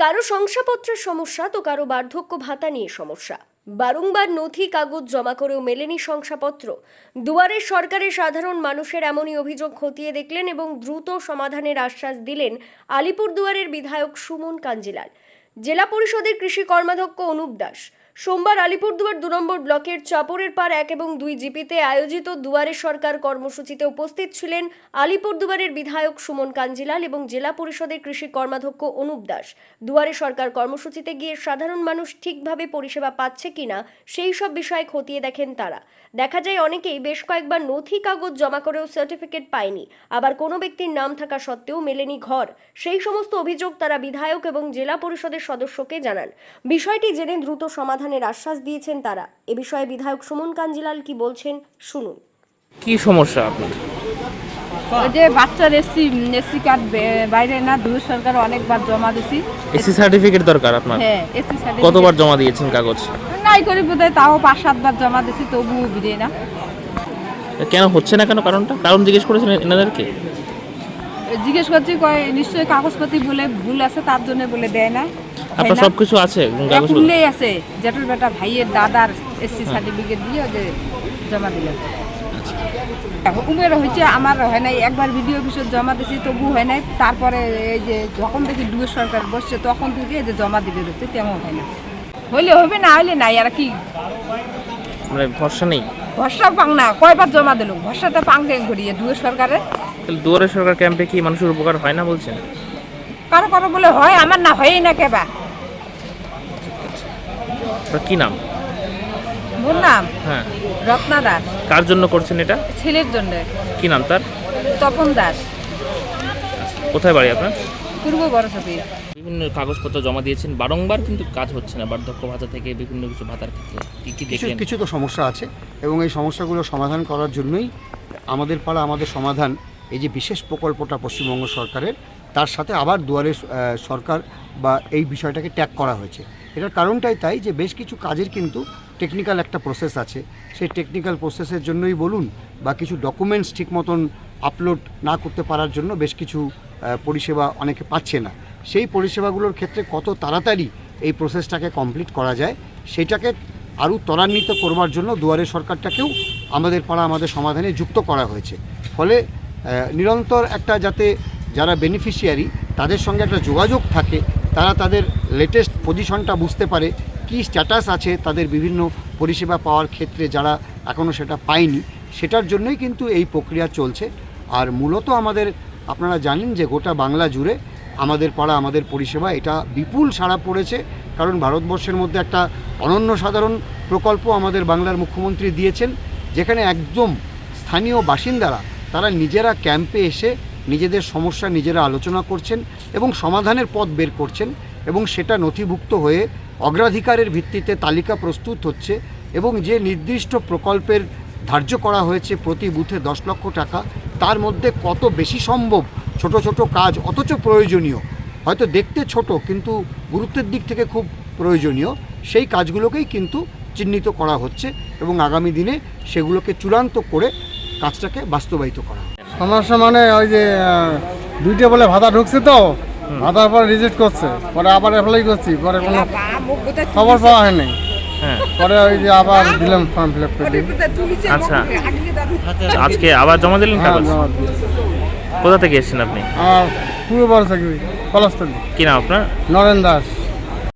কারও শংসাপত্রের সমস্যা তো কারও বার্ধক্য ভাতা নিয়ে সমস্যা। বারংবার নথি, কাগজ জমা করেও মেলেনি শংসাপত্র। দুয়ারে সরকারের সাধারণ মানুষের এমনই অভিযোগ খতিয়ে দেখলেন এবং দ্রুত সমাধানের আশ্বাস দিলেন আলিপুর দুয়ারের বিধায়ক সুমন কাঞ্জিলাল। জেলা পরিষদের কৃষি কর্মাধ্যক্ষ অনুপ দাস। সোমবার আলিপুরদুয়ার দু নম্বর ব্লকের চাপড়ের পার এক এবং দুই জিপিতে আয়োজিত দুয়ারে সরকার কর্মসূচিতে উপস্থিত ছিলেন আলিপুরদুয়ারের বিধায়ক সুমন কাঞ্জিলাল এবং জেলা পরিষদের কৃষি কর্মাধ্যক্ষ অনুপ দাস। দুয়ারে সরকার কর্মসূচিতে গিয়ে সাধারণ মানুষ ঠিকভাবে পরিষেবা পাচ্ছে কিনা সেই সব বিষয়ে খতিয়ে দেখেন তারা। দেখা যায় অনেকেই বেশ কয়েকবার নথি কাগজ জমা করেও সার্টিফিকেট পায়নি। আবার কোনো ব্যক্তির নাম থাকা সত্ত্বেও মেলেনি ঘর। সেই সমস্ত অভিযোগ তারা বিধায়ক এবং জেলা পরিষদের সদস্যকে জানান। বিষয়টি জেনে দ্রুত সমাধানের আশ্বাস দিয়েছেন তারা। এ বিষয়ে বিধায়ক সুমন কাঞ্জিলাল কি বলছেন শুনুন। কি সমস্যা আপনার? ওই যে বাচ্চার এসসি এসসি কার্ড বাইরে না দূর সরকার অনেকবার জমা দিছি। এসি সার্টিফিকেট দরকার আপনার? হ্যাঁ এসসি কতবার জমা দিয়েছেন কাগজ? নাই করি বোধহয় তাও পাঁচ সাতবার জমা দিছি তবুও বিদে না। কেন হচ্ছে না কেন কারণটা? কারণ জিজ্ঞেস করেছেন এনাদেরকে? জিজ্ঞেস করছি কয় নিশ্চয়ই কাগজপাতি বলে ভুল আছে তার জন্য বলে দেয় না। আপনার সব কিছু আছে কাগজ খুললেই আছে। জেঠুর বেটা ভাইয়ের দাদার এসসি সার্টিফিকেট দিয়ে ওই যে জমা দিলেন উমের হয়েছে আমার হয় নাই একবার ভিডিও অফিসে জমা দিয়েছি তবু হয় নাই। তারপরে এই যে যখন দেখি দুয়ে সরকার বসছে তখন থেকে এই যে জমা দিবে তেমন হয় না হইলে হবে না হইলে নাই আর কি? মানে ভরসা নেই? ভরসা পাং না কয়বার জমা দিল? ভরসাটা পাঙ্গে ঘুরিয়ে দুয়ে সরকারের। তাহলে দুয়ারে সরকার ক্যাম্পে কি মানুষের উপকার হয় না বলছেন? কারও কারও বলে হয় আমার না হয়ই না কেবা আপনার কি নাম? মোর নাম? হ্যাঁ। রত্না দাস। কার জন্য করছেন এটা? ছেলের জন্য। কি নাম তার? তপন দাস। কোথায় বাড়ি আপনার? পূর্ব বড়সপি বিভিন্ন কাগজপত্র জমা দিয়েছেন বারংবার কিন্তু কাজ হচ্ছে না বার্ধক্য ভাতা থেকে বিভিন্ন কিছু ভাতার ক্ষেত্রে। কি কি কিছু দেখলেন? কিছু তো সমস্যা আছে এবং এই সমস্যাগুলো সমাধান করার জন্যই আমাদের পাড়া আমাদের সমাধান এই যে বিশেষ প্রকল্পটা পশ্চিমবঙ্গ সরকারের, তার সাথে আবার দুয়ারে সরকার বা এই বিষয়টাকে ট্যাগ করা হয়েছে। এটার কারণটাই তাই যে বেশ কিছু কাজের কিন্তু টেকনিক্যাল একটা প্রসেস আছে। সেই টেকনিক্যাল প্রসেসের জন্যই বলুন বা কিছু ডকুমেন্টস ঠিক মতন আপলোড না করতে পারার জন্য বেশ কিছু পরিষেবা অনেকে পাচ্ছে না। সেই পরিষেবাগুলোর ক্ষেত্রে কত তাড়াতাড়ি এই প্রসেসটাকে কমপ্লিট করা যায়, সেটাকে আরও ত্বরান্বিত করবার জন্য দুয়ারে সরকারটাকেও আমাদের পাড়া আমাদের সমাধানে যুক্ত করা হয়েছে। ফলে নিরন্তর একটা যাতে যারা বেনিফিশিয়ারি তাদের সঙ্গে একটা যোগাযোগ থাকে, তারা তাদের লেটেস্ট পজিশনটা বুঝতে পারে, কি স্ট্যাটাস আছে তাদের বিভিন্ন পরিষেবা পাওয়ার ক্ষেত্রে যারা এখনও সেটা পায়নি, সেটার জন্যই কিন্তু এই প্রক্রিয়া চলছে। আর মূলত আমাদের, আপনারা জানেন যে গোটা বাংলা জুড়ে আমাদের পাড়া, আমাদের পরিষেবা, এটা বিপুল সাড়া পড়েছে, কারণ ভারতবর্ষের মধ্যে একটা অনন্য সাধারণ প্রকল্প আমাদের বাংলার মুখ্যমন্ত্রী দিয়েছেন, যেখানে একদম স্থানীয় বাসিন্দারা তারা নিজেরা ক্যাম্পে এসে নিজেদের সমস্যা নিজেরা আলোচনা করছেন এবং সমাধানের পথ বের করছেন এবং সেটা নথিভুক্ত হয়ে অগ্রাধিকারের ভিত্তিতে তালিকা প্রস্তুত হচ্ছে এবং যে নির্দিষ্ট প্রকল্পের ধার্য করা হয়েছে প্রতি বুথে দশ লক্ষ টাকা, তার মধ্যে কত বেশি সম্ভব ছোট ছোট কাজ অথচ প্রয়োজনীয়? হয়তো দেখতে ছোট কিন্তু গুরুত্বের দিক থেকে খুব প্রয়োজনীয়। সেই কাজগুলোকেই কিন্তু চিহ্নিত করা হচ্ছে এবং আগামী দিনে সেগুলোকে চূড়ান্ত করে কাজটাকে বাস্তবায়িত করা সমস্যা মানে ওই যে দুইটা বলে ভাতা ঢুকছে তো ভাতার পরে রিজেক্ট করছে। পরে আবার অ্যাপ্লাই করছি পরে কোনো খবর পাওয়া হয়নি। হ্যাঁ। পরে ওই যে আবার দিলাম ফর্ম ফিল আপ করে আচ্ছা। আজকে আবার জমা দিলেন হ্যাঁ কাগজ। কোথা থেকে এসেছেন আপনি? আমার পুরো বড় চাকরি কলস্থলী কি নাম আপনার? নরেন দাস।